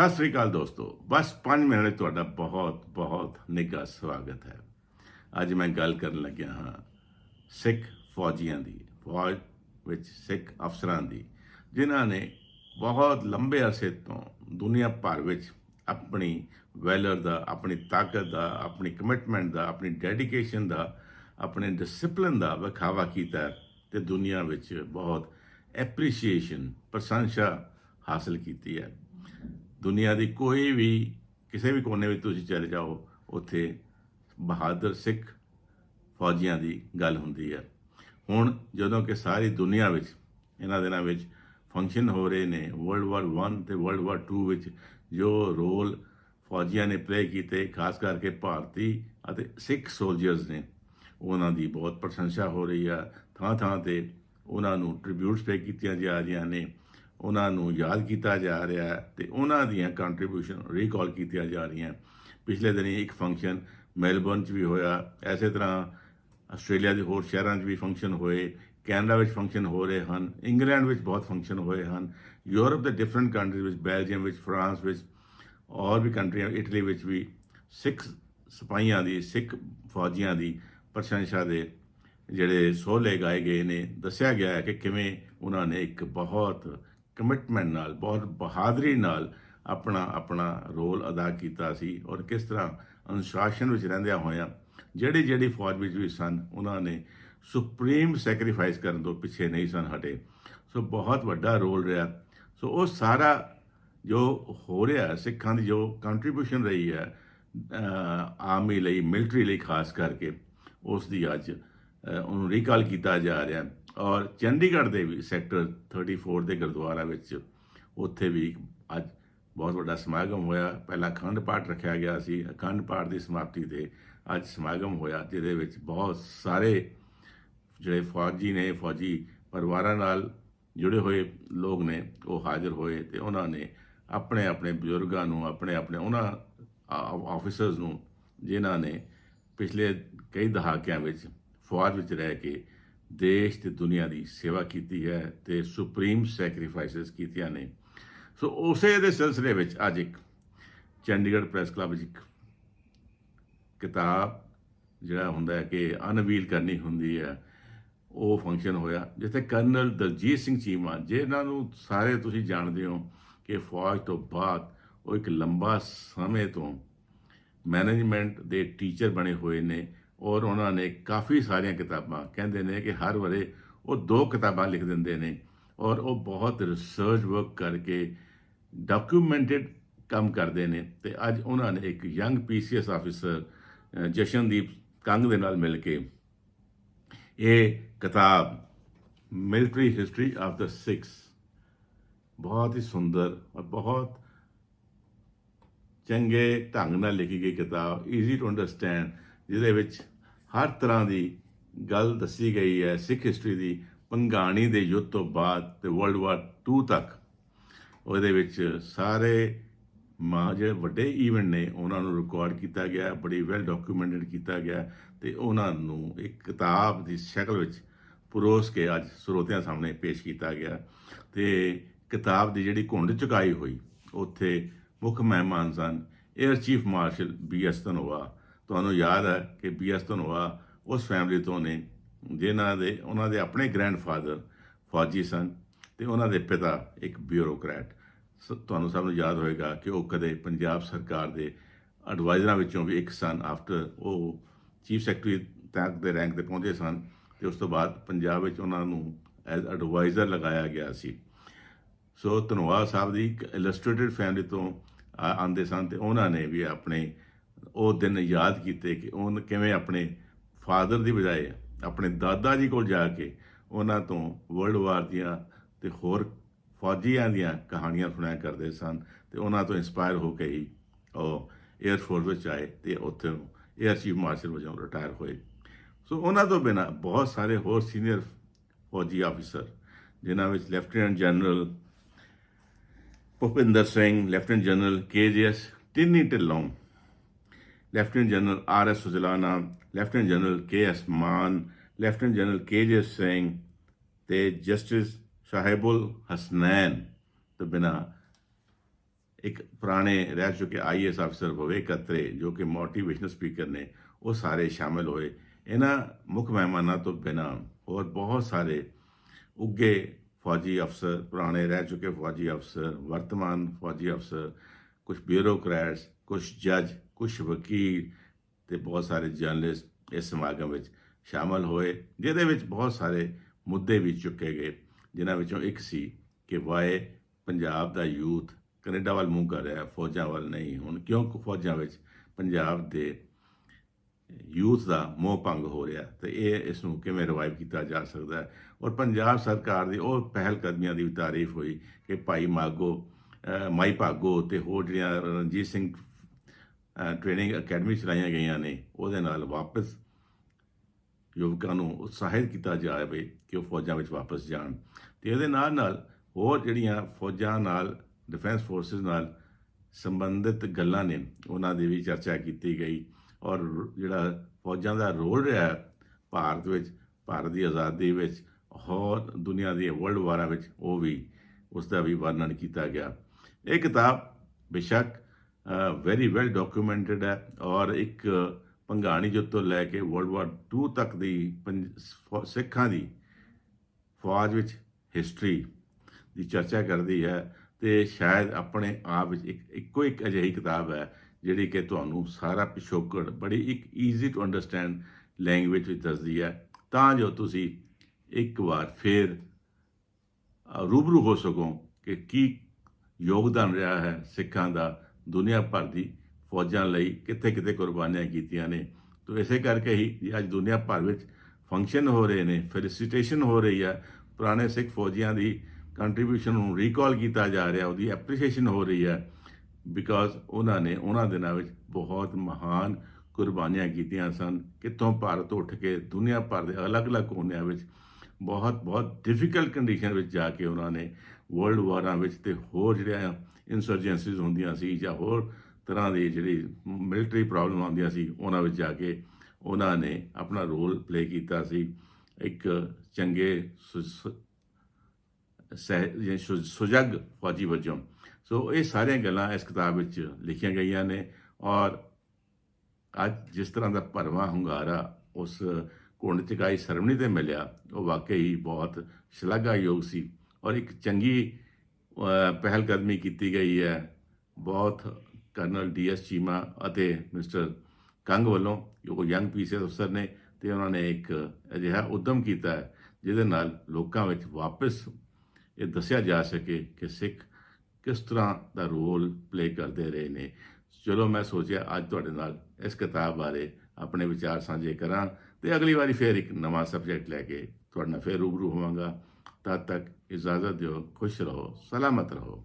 ਸਤਿ ਸ੍ਰੀ ਅਕਾਲ ਦੋਸਤੋ। ਬਸ 5 ਮਿੰਟ ਲਈ ਤੁਹਾਡਾ ਬਹੁਤ ਬਹੁਤ ਨਿੱਘਾ ਸਵਾਗਤ ਹੈ। ਅੱਜ ਮੈਂ ਗੱਲ ਕਰਨ ਲੱਗਿਆ ਹਾਂ ਸਿੱਖ ਫੌਜੀਆਂ ਦੀ, ਫੌਜ ਵਿੱਚ ਸਿੱਖ ਅਫਸਰਾਂ ਦੀ, ਜਿਨ੍ਹਾਂ ਨੇ ਬਹੁਤ ਲੰਬੇ ਅਰਸੇ ਤੋਂ ਦੁਨੀਆ ਭਰ ਵਿੱਚ ਆਪਣੀ ਵੈਲਰ ਦਾ, ਆਪਣੀ ਤਾਕਤ ਦਾ, ਆਪਣੀ ਕਮਿਟਮੈਂਟ ਦਾ, ਆਪਣੀ ਡੈਡੀਕੇਸ਼ਨ ਦਾ, ਆਪਣੇ ਡਿਸਪਲਿਨ ਦਾ ਵਿਖਾਵਾ ਕੀਤਾ ਹੈ ਤੇ ਦੁਨੀਆ ਵਿੱਚ ਬਹੁਤ ਐਪਰੀਸ਼ੀਏਸ਼ਨ ਪ੍ਰਸ਼ੰਸਾ ਹਾਸਲ ਕੀਤੀ ਹੈ। ਦੁਨੀਆ ਦੀ ਕੋਈ ਵੀ, ਕਿਸੇ ਵੀ ਕੋਨੇ ਵਿੱਚ ਤੁਸੀਂ ਚਲੇ ਜਾਓ, ਉੱਥੇ ਬਹਾਦਰ ਸਿੱਖ ਫੌਜੀਆਂ ਦੀ ਗੱਲ ਹੁੰਦੀ ਹੈ ਹੁਣ ਜਦੋਂ ਕਿ ਸਾਰੀ ਦੁਨੀਆ ਵਿੱਚ, ਇਹਨਾਂ ਦਿਨਾਂ ਵਿੱਚ ਫੰਕਸ਼ਨ ਹੋ ਰਹੇ ਨੇ ਵਰਲਡ ਵਾਰ 1 ਤੇ ਵਰਲਡ ਵਾਰ 2 ਵਿੱਚ ਜੋ ਰੋਲ ਫੌਜੀਆਂ ਨੇ ਪਲੇ ਕੀਤੇ, ਖਾਸ ਕਰਕੇ ਭਾਰਤੀ ਅਤੇ ਸਿੱਖ ਸੋਲਜਰਸ ਨੇ, ਉਹਨਾਂ ਦੀ ਬਹੁਤ ਪ੍ਰਸ਼ੰਸਾ ਹੋ ਰਹੀ ਆ। ਥਾਂ ਥਾਂ ਤੇ ਉਹਨਾਂ ਨੂੰ ਟ੍ਰਿਬਿਊਟਸ ਪੇ ਕੀਤੀਆਂ ਜਾ ਰਹੀਆਂ ਨੇ। ਉਹਨਾਂ ਨੂੰ ਯਾਦ ਕੀਤਾ ਜਾ ਰਿਹਾ ਹੈ ਤੇ ਉਹਨਾਂ ਦੀਆਂ ਕੰਟਰੀਬਿਊਸ਼ਨ ਰੀਕਾਲ ਕੀਤੀਆਂ ਜਾ ਰਹੀਆਂ ਪਿਛਲੇ ਦਿਨੀ ਇੱਕ ਫੰਕਸ਼ਨ ਮੈਲਬੌਰਨ 'ਚ ਵੀ ਹੋਇਆ। ਐਸੇ ਤਰ੍ਹਾਂ ਆਸਟ੍ਰੇਲੀਆ ਦੇ ਹੋਰ ਸ਼ਹਿਰਾਂ 'ਚ ਵੀ ਫੰਕਸ਼ਨ ਹੋਏ, ਕੈਨੇਡਾ ਵਿੱਚ ਫੰਕਸ਼ਨ ਹੋ ਰਹੇ ਹਨ, ਇੰਗਲੈਂਡ ਵਿੱਚ ਬਹੁਤ ਫੰਕਸ਼ਨ ਹੋਏ ਹਨ, ਯੂਰਪ ਦੇ ਡਿਫਰੈਂਟ ਕੰਟਰੀਜ਼ ਵਿੱਚ, ਬੈਲਜੀਅਮ ਵਿੱਚ, ਫਰਾਂਸ ਵਿੱਚ, ਔਰ ਵੀ ਕੰਟਰੀਆਂ ਇਟਲੀ ਵਿੱਚ ਵੀ ਸਿੱਖ ਸਿਪਾਹੀਆਂ ਦੀ, ਸਿੱਖ ਫੌਜੀਆਂ ਦੀ ਪ੍ਰਸ਼ੰਸਾ ਦੇ ਜਿਹੜੇ ਸੋਲੇ ਗਾਏ ਗਏ ਨੇ, ਦੱਸਿਆ ਗਿਆ ਹੈ ਕਿ ਕਿਵੇਂ ਉਹਨਾਂ ਨੇ ਇੱਕ ਬਹੁਤ ਕਮਿਟਮੈਂਟ ਨਾਲ, ਬਹੁਤ ਬਹਾਦਰੀ ਨਾਲ ਆਪਣਾ ਆਪਣਾ ਰੋਲ ਅਦਾ ਕੀਤਾ ਸੀ ਔਰ ਕਿਸ ਤਰ੍ਹਾਂ ਅਨੁਸ਼ਾਸਨ ਵਿੱਚ ਰਹਿੰਦਿਆਂ ਹੋਇਆਂ ਜਿਹੜੀ ਜਿਹੜੀ ਫੌਜ ਵਿੱਚ ਵੀ ਸਨ, ਉਹਨਾਂ ਨੇ ਸੁਪਰੀਮ ਸੈਕਰੀਫਾਈਸ ਕਰਨ ਤੋਂ ਪਿੱਛੇ ਨਹੀਂ ਸਨ ਹਟੇ। ਸੋ ਬਹੁਤ ਵੱਡਾ ਰੋਲ ਰਿਹਾ। ਸੋ ਉਹ ਸਾਰਾ ਜੋ ਹੋ ਰਿਹਾ, ਸਿੱਖਾਂ ਦੀ ਜੋ ਕੰਟਰੀਬਿਊਸ਼ਨ ਰਹੀ ਹੈ ਆਰਮੀ ਲਈ ਮਿਲਟਰੀ ਲਈ ਖਾਸ ਕਰਕੇ, ਉਸ ਦੀ ਅੱਜ ਉਹਨੂੰ ਰੀਕਾਲ ਕੀਤਾ ਜਾ ਰਿਹਾ। ਔਰ ਚੰਡੀਗੜ੍ਹ ਦੇ ਵੀ ਸੈਕਟਰ 34 ਦੇ ਗੁਰਦੁਆਰਾ ਵਿੱਚ ਉੱਥੇ ਵੀ ਅੱਜ ਬਹੁਤ ਵੱਡਾ ਸਮਾਗਮ ਹੋਇਆ। ਪਹਿਲਾ ਅਖੰਡ ਪਾਠ ਰੱਖਿਆ ਗਿਆ ਸੀ। ਅਖੰਡ ਪਾਠ ਦੀ ਸਮਾਪਤੀ ਤੇ ਅੱਜ ਸਮਾਗਮ ਹੋਇਆ, ਜਿਹਦੇ ਵਿੱਚ ਬਹੁਤ ਸਾਰੇ ਜਿਹੜੇ ਫੌਜੀ ਨੇ, ਫੌਜੀ ਪਰਿਵਾਰਾਂ ਨਾਲ ਜੁੜੇ ਹੋਏ ਲੋਕ ਨੇ, ਉਹ ਹਾਜ਼ਰ ਹੋਏ ਤੇ ਉਹਨਾਂ ਨੇ ਆਪਣੇ ਆਪਣੇ ਬਜ਼ੁਰਗਾਂ ਨੂੰ, ਆਪਣੇ ਆਪਣੇ ਉਹਨਾਂ ਆਫੀਸਰਸ ਨੂੰ, ਜਿਨ੍ਹਾਂ ਨੇ ਪਿਛਲੇ ਕਈ ਦਹਾਕਿਆਂ ਵਿੱਚ ਫੌਜ ਵਿੱਚ ਰਹਿ ਕੇ ਦੇਸ਼ ਤੇ ਦੁਨੀਆ ਦੀ ਸੇਵਾ ਕੀਤੀ ਹੈ ਤੇ ਸੁਪਰੀਮ ਸੈਕਰੀਫਾਈਸਸ ਕੀਤੀਆਂ ਨੇ। ਸੋ ਉਸੇ ਦੇ ਸਿਲਸਿਲੇ ਵਿੱਚ ਅੱਜ ਇੱਕ ਚੰਡੀਗੜ੍ਹ ਪ੍ਰੈਸ ਕਲੱਬ ਵਿੱਚ ਇੱਕ ਕਿਤਾਬ ਜਿਹੜਾ ਹੁੰਦਾ ਹੈ ਕਿ ਅਨਵੀਲ ਕਰਨੀ ਹੁੰਦੀ ਹੈ, ਉਹ ਫੰਕਸ਼ਨ ਹੋਇਆ, ਜਿੱਥੇ ਕਰਨਲ ਦਲਜੀਤ ਸਿੰਘ ਚੀਮਾ ਜਿਹਨਾਂ ਨੂੰ ਸਾਰੇ ਤੁਸੀਂ ਜਾਣਦੇ ਹੋ ਕਿ ਫੌਜ ਤੋਂ ਬਾਅਦ ਉਹ ਇੱਕ ਲੰਬਾ ਸਮੇਂ ਤੋਂ ਮੈਨੇਜਮੈਂਟ ਦੇ ਟੀਚਰ ਬਣੇ ਹੋਏ ਨੇ ਔਰ ਉਹਨਾਂ ਨੇ ਕਾਫੀ ਸਾਰੀਆਂ ਕਿਤਾਬਾਂ, ਕਹਿੰਦੇ ਨੇ ਕਿ ਹਰ ਵਰੇ ਉਹ ਦੋ ਕਿਤਾਬਾਂ ਲਿਖ ਦਿੰਦੇ ਨੇ ਔਰ ਉਹ ਬਹੁਤ ਰਿਸਰਚ ਵਰਕ ਕਰਕੇ ਡਾਕੂਮੈਂਟਡ ਕੰਮ ਕਰਦੇ ਨੇ ਤੇ ਅੱਜ ਉਹਨਾਂ ਨੇ ਇੱਕ young PCS officer Jashandeep Kang ਦੇ ਨਾਲ ਮਿਲ ਕੇ ਇਹ ਕਿਤਾਬ military history of the Sikhs ਬਹੁਤ ਹੀ ਸੁੰਦਰ ਔਰ ਬਹੁਤ ਚੰਗੇ ਢੰਗ ਨਾਲ ਲਿਖੀ ਗਈ ਕਿਤਾਬ ਈਜ਼ੀ ਟੂ ਅੰਡਰਸਟੈਂਡ ਜਿਹਦੇ ਵਿੱਚ ਹਰ ਤਰ੍ਹਾਂ ਦੀ ਗੱਲ ਦੱਸੀ ਗਈ ਹੈ, ਸਿੱਖ ਹਿਸਟਰੀ ਦੀ, ਪੰਗਾਣੀ ਦੇ ਯੁੱਧ ਤੋਂ ਬਾਅਦ ਤੇ ਵਰਲਡ ਵਾਰ 2 ਤੱਕ। ਉਹਦੇ ਵਿੱਚ ਸਾਰੇ ਮਾ ਜਿਹੜੇ ਵੱਡੇ ਇਵੈਂਟ ਨੇ, ਉਹਨਾਂ ਨੂੰ ਰਿਕਾਰਡ ਕੀਤਾ ਗਿਆ, ਬੜੀ ਵੈਲ ਡਾਕੂਮੈਂਟਡ ਕੀਤਾ ਗਿਆ ਤੇ ਉਹਨਾਂ ਨੂੰ ਇੱਕ ਕਿਤਾਬ ਦੀ ਸ਼ਕਲ ਵਿੱਚ ਪਰੋਸ ਕੇ ਅੱਜ ਸਰੋਤਿਆਂ ਸਾਹਮਣੇ ਪੇਸ਼ ਕੀਤਾ ਗਿਆ। ਤੇ ਕਿਤਾਬ ਦੀ ਜਿਹੜੀ ਘੁੰਡ ਚੁਕਾਈ ਹੋਈ, ਉੱਥੇ ਮੁੱਖ ਮਹਿਮਾਨ ਸਨ air chief marshal B S Dhanoa. ਤੁਹਾਨੂੰ ਯਾਦ ਹੈ ਕਿ ਬੀ ਐਸ ਧਨੋਆ ਉਸ ਫੈਮਿਲੀ ਤੋਂ ਨੇ ਜਿਨ੍ਹਾਂ ਦੇ, ਉਹਨਾਂ ਦੇ ਆਪਣੇ ਗ੍ਰੈਂਡਫਾਦਰ ਫੌਜੀ ਸਨ ਤੇ ਉਹਨਾਂ ਦੇ ਪਿਤਾ ਇੱਕ ਬਿਊਰੋਕਰੈਟ ਸ- ਤੁਹਾਨੂੰ ਸਭ ਨੂੰ ਯਾਦ ਹੋਏਗਾ ਕਿ ਉਹ ਕਦੇ ਪੰਜਾਬ ਸਰਕਾਰ ਦੇ ਐਡਵਾਈਜ਼ਰਾਂ ਵਿੱਚੋਂ ਵੀ ਇੱਕ ਸਨ ਆਫਟਰ ਉਹ ਚੀਫ ਸੈਕਟਰੀ ਤੱਕ ਦੇ ਰੈਂਕ ਤੇ ਪਹੁੰਚੇ ਸਨ ਤੇ ਉਸ ਤੋਂ ਬਾਅਦ ਪੰਜਾਬ ਵਿੱਚ ਉਹਨਾਂ ਨੂੰ ਐਜ਼ ਐਡਵਾਈਜ਼ਰ ਲਗਾਇਆ ਗਿਆ ਸੀ। ਸੋ ਧਨੋਆ ਸਾਹਿਬ ਦੀ ਇੱਕ ਇਲਸਟ੍ਰੇਟਡ ਫੈਮਿਲੀ ਤੋਂ ਆ- ਆਉਂਦੇ ਸਨ ਤੇ ਉਹਨਾਂ ਨੇ ਵੀ ਆਪਣੇ ਉਹ ਦਿਨ ਯਾਦ ਕੀਤੇ ਕਿ ਉਹ ਕਿਵੇਂ ਆਪਣੇ ਫਾਦਰ ਦੀ ਬਜਾਏ ਆਪਣੇ ਦਾਦਾ ਜੀ ਕੋਲ ਜਾ ਕੇ ਉਹਨਾਂ ਤੋਂ ਵਰਲਡ ਵਾਰ ਦੀਆਂ ਤੇ ਹੋਰ ਫੌਜੀਆਂ ਦੀਆਂ ਕਹਾਣੀਆਂ ਸੁਣਾਇਆ ਕਰਦੇ ਸਨ ਤੇ ਉਹਨਾਂ ਤੋਂ ਇਨਸਪਾਇਰ ਹੋ ਕੇ ਹੀ ਉਹ 에ਅਰ ਫੋਰਸ ਵਿੱਚ ਆਏ ਤੇ ਉੱਥੇ 에ਅਰ ਚੀਫ ਮਾਰਸ਼ਲ ਵਜੋਂ ਰਿਟਾਇਰ ਹੋਏ। ਸੋ ਉਹਨਾਂ ਤੋਂ ਬਿਨਾ ਬਹੁਤ ਸਾਰੇ ਹੋਰ ਸੀਨੀਅਰ ਫੌਜੀ ਆਫੀਸਰ ਜਿਨ੍ਹਾਂ ਵਿੱਚ lieutenant general Bhupinder Singh lieutenant general KGS Tiny Dhillon lieutenant general R S Sujlana lieutenant general K S Mann lieutenant general K J Singh ਤੇ ਜਸਟਿਸ ਸਾਹਿਬੁਲ ਹਸਨੈਨ ਤੋਂ ਬਿਨਾ ਇੱਕ ਪੁਰਾਣੇ ਰਹਿ ਚੁੱਕੇ ਆਈਐਸ ਅਫਸਰ ਹੋਵੇ ਕਤਰੇ ਜੋ ਕਿ ਮੋਟੀਵੇਸ਼ਨਲ ਸਪੀਕਰ ਨੇ ਉਹ ਸਾਰੇ ਸ਼ਾਮਿਲ ਹੋਏ ਇਹਨਾਂ ਮੁੱਖ ਮਹਿਮਾਨਾਂ ਤੋਂ ਬਿਨਾਂ ਹੋਰ ਬਹੁਤ ਸਾਰੇ ਉੱਗੇ ਫੌਜੀ ਅਫਸਰ ਪੁਰਾਣੇ ਰਹਿ ਚੁੱਕੇ ਫੌਜੀ ਅਫਸਰ ਵਰਤਮਾਨ ਫੌਜੀ ਅਫਸਰ ਕੁਝ ਬਿਊਰੋਕਰੈਟਸ ਕੁਝ ਜੱਜ ਕੁਝ ਵਕੀਲ ਤੇ ਬਹੁਤ ਸਾਰੇ ਜਰਨਲਿਸਟ ਇਸ ਸਮਾਗਮ ਵਿੱਚ ਸ਼ਾਮਲ ਹੋਏ, ਜਿਹਦੇ ਵਿੱਚ ਬਹੁਤ ਸਾਰੇ ਮੁੱਦੇ ਵੀ ਚੁੱਕੇ ਗਏ, ਜਿਨ੍ਹਾਂ ਵਿੱਚੋਂ ਇੱਕ ਸੀ ਕਿ ਵਾਏ ਪੰਜਾਬ ਦਾ ਯੂਥ ਕੈਨੇਡਾ ਵੱਲ ਮੂੰਹ ਕਰ ਰਿਹਾ, ਫੌਜਾਂ ਵੱਲ ਨਹੀਂ, ਹੁਣ ਕਿਉਂਕਿ ਫੌਜਾਂ ਵਿੱਚ ਪੰਜਾਬ ਦੇ ਯੂਥ ਦਾ ਮੋਹ ਭੰਗ ਹੋ ਰਿਹਾ, ਤੇ ਇਹ ਇਸ ਨੂੰ ਕਿਵੇਂ ਰਿਵਾਈਵ ਕੀਤਾ ਜਾ ਸਕਦਾ ਹੈ? ਔਰ ਪੰਜਾਬ ਸਰਕਾਰ ਦੀ ਉਹ ਪਹਿਲ ਕਦਮੀਆਂ ਦੀ ਵੀ ਤਾਰੀਫ ਹੋਈ ਕਿ ਭਾਈ ਮਾਗੋ ਮਾਈ ਭਾਗੋ ਤੇ ਹੋਰ ਜਿਹੜੀਆਂ ਰਣਜੀਤ ਸਿੰਘ ਟ੍ਰੇਨਿੰਗ ਅਕੈਡਮੀ ਚਲਾਈਆਂ ਗਈਆਂ ਨੇ, ਉਹਦੇ ਨਾਲ ਵਾਪਸ ਯੁਵਕਾਂ ਨੂੰ ਉਤਸ਼ਾਹਿਤ ਕੀਤਾ ਜਾਵੇ ਕਿ ਉਹ ਫੌਜਾਂ ਵਿੱਚ ਵਾਪਸ ਜਾਣ। ਤੇ ਇਹਦੇ ਨਾਲ ਨਾਲ ਹੋਰ ਜਿਹੜੀਆਂ ਫੌਜਾਂ ਨਾਲ ਡਿਫੈਂਸ ਫੋਰਸਸ ਨਾਲ ਸੰਬੰਧਿਤ ਗੱਲਾਂ ਨੇ, ਉਹਨਾਂ ਦੀ ਵੀ ਚਰਚਾ ਕੀਤੀ ਗਈ। ਔਰ ਜਿਹੜਾ ਫੌਜਾਂ ਦਾ ਰੋਲ ਰਿਹਾ ਭਾਰਤ ਵਿੱਚ, ਭਾਰਤ ਦੀ ਆਜ਼ਾਦੀ ਵਿੱਚ, ਹੋਰ ਦੁਨੀਆ ਦੀ ਵਰਲਡ ਵਾਰਾਂ ਵਿੱਚ, ਉਹ ਵੀ ਉਸ ਦਾ ਵੀ ਵਰਣਨ ਕੀਤਾ ਗਿਆ। ਇਹ ਕਿਤਾਬ ਬੇਸ਼ੱਕ ਵੈਰੀ ਵੈਲ ਡਾਕੂਮੈਂਟਡ ਹੈ ਔਰ ਇੱਕ ਪੰਘਾਣੀ ਜੁੱਤ ਤੋਂ ਲੈ ਕੇ ਵਰਲਡ ਵਾਰ 2 ਤੱਕ ਦੀ ਪੰਜ- ਫੌ- ਸਿੱਖਾਂ ਦੀ ਫੌਜ ਵਿੱਚ ਹਿਸਟਰੀ ਦੀ ਚਰਚਾ ਕਰਦੀ ਹੈ ਤੇ ਸ਼ਾਇਦ ਆਪਣੇ ਆਪ ਵਿੱਚ ਇੱਕ, ਇੱਕੋ ਇੱਕ ਅਜਿਹੀ ਕਿਤਾਬ ਹੈ ਜਿਹੜੀ ਕਿ ਤੁਹਾਨੂੰ ਸਾਰਾ ਪਿਛੋਕੜ ਬੜੀ ਇੱਕ ਈਜ਼ੀ ਟੂ ਅੰਡਰਸਟੈਂਡ ਲੈਂਗੁਏਜ ਵਿੱਚ ਦੱਸਦੀ ਹੈ। ਤਾਂ ਜੋ ਤੁਸੀਂ ਇੱਕ ਵਾਰ ਫੇਰ ਰੂਬਰੂ ਹੋ ਸਕੋ ਕਿ ਕੀ ਯੋਗਦਾਨ ਰਿਹਾ ਹੈ ਸਿੱਖਾਂ ਦਾ ਦੁਨੀਆ ਭਰ ਦੀ ਫੌਜਾਂ ਲਈ ਕਿੱਥੇ ਕਿੱਥੇ ਕੁਰਬਾਨੀਆਂ ਕੀਤੀਆਂ ਨੇ। ਤੋ ਇਸੇ ਕਰਕੇ ਹੀ ਅੱਜ ਦੁਨੀਆ ਭਰ ਵਿੱਚ ਫੰਕਸ਼ਨ ਹੋ ਰਹੇ ਨੇ ਫੈਲਿਸਿਟੇਸ਼ਨ ਹੋ ਰਹੀ ਆ। ਪੁਰਾਣੇ ਸਿੱਖ ਫੌਜੀਆਂ ਦੀ ਕੰਟਰੀਬਿਊਸ਼ਨ ਨੂੰ ਰੀਕਾਲ ਕੀਤਾ ਜਾ ਰਿਹਾ, ਉਹਦੀ ਐਪਰੀਸ਼ੀਏਸ਼ਨ ਹੋ ਰਹੀ ਹੈ ਬਿਕਾਜ਼ ਉਹਨਾਂ ਨੇ ਉਹਨਾਂ ਦਿਨਾਂ ਵਿੱਚ ਬਹੁਤ ਮਹਾਨ ਕੁਰਬਾਨੀਆਂ ਕੀਤੀਆਂ ਸਨ। ਕਿੱਥੋਂ ਭਾਰਤ ਉੱਠ ਕੇ ਦੁਨੀਆ ਭਰ ਦੇ ਅਲੱਗ-ਅਲੱਗ ਕੋਨਿਆਂ ਵਿੱਚ ਬਹੁਤ ਬਹੁਤ ਡਿਫਿਕਲਟ ਕੰਡੀਸ਼ਨ ਵਿੱਚ ਜਾ ਕੇ ਉਹਨਾਂ ਨੇ ਵਰਲਡ ਵਾਰਾਂ ਵਿੱਚ ਤੇ ਹੋਰ ਜਿਹੜੀਆਂ ਇਨਸਰਜੈਂਸੀਜ਼ ਹੁੰਦੀਆਂ ਸੀ ਜਾਂ ਹੋਰ ਤਰ੍ਹਾਂ ਦੀ ਜਿਹੜੀ ਮਿਲਟਰੀ ਪ੍ਰੋਬਲਮ ਆਉਂਦੀਆਂ ਸੀ, ਉਹਨਾਂ ਵਿੱਚ ਜਾ ਕੇ ਉਹਨਾਂ ਨੇ ਆਪਣਾ ਰੋਲ ਪਲੇ ਕੀਤਾ ਸੀ। ਇੱਕ ਚੰਗੇ ਸੁ- ਸਹਿ ਸੁਜਗ ਫੌਜੀ ਵਜੋਂ। ਸੋ ਇਹ ਸਾਰੀਆਂ ਗੱਲਾਂ ਇਸ ਕਿਤਾਬ ਵਿੱਚ ਲਿਖੀਆਂ ਗਈਆਂ ਨੇ ਔਰ ਅੱਜ ਜਿਸ ਤਰ੍ਹਾਂ ਦਾ ਭਰਵਾਂ ਹੁੰਗਾਰਾ ਉਸ ਕੁੰਡ ਚਕਾਈ ਸਰਮਣੀ ਤੇ ਮਿਲਿਆ, ਉਹ ਵਾਕਈ ਬਹੁਤ ਸ਼ਲਾਘਾਯੋਗ ਸੀ। ਔਰ ਇੱਕ ਚੰਗੀ ਪਹਿਲ ਕਦਮੀ ਕੀਤੀ ਗਈ ਹੈ। ਬਹੁਤ ਕਰਨਲ ਡੀਐਸ ਚੀਮਾ ਅਤੇ ਮਿਸਟਰ ਕੰਗ ਵੱਲੋਂ ਜੋ ਯੰਗ ਪੀਸੀਐਸ ਅਫਸਰ ਨੇ ਤੇ ਉਹਨਾਂ ਨੇ ਇੱਕ ਅਜਿਹਾ ਉਦਮ ਕੀਤਾ ਹੈ, ਜਿਹਦੇ ਨਾਲ ਲੋਕਾਂ ਵਿੱਚ ਵਾਪਸ ਇਹ ਦੱਸਿਆ ਜਾ ਸਕੇ ਕਿ ਸਿੱਖ ਕਿਸ ਤਰ੍ਹਾਂ ਦਾ ਰੋਲ ਪਲੇ ਕਰਦੇ ਰਹੇ ਨੇ। ਚਲੋ, ਮੈਂ ਸੋਚਿਆ ਅੱਜ ਤੁਹਾਡੇ ਨਾਲ ਇਸ ਕਿਤਾਬ ਬਾਰੇ ਆਪਣੇ ਵਿਚਾਰ ਸਾਂਝੇ ਕਰਾਂ ਤੇ ਅਗਲੀ ਵਾਰੀ ਫੇਰ ਇੱਕ ਨਵਾਂ ਸਬਜੈਕਟ ਲੈ ਕੇ ਤੁਹਾਡੇ ਨਾਲ ਫੇਰ ਰੂਬਰੂ ਹੋਵਾਂਗਾ। ਤਦ ਤੱਕ ਇਜਾਜ਼ਤ ਦਿਓ ਖੁਸ਼ ਰਹੋ ਸਲਾਮਤ ਰਹੋ।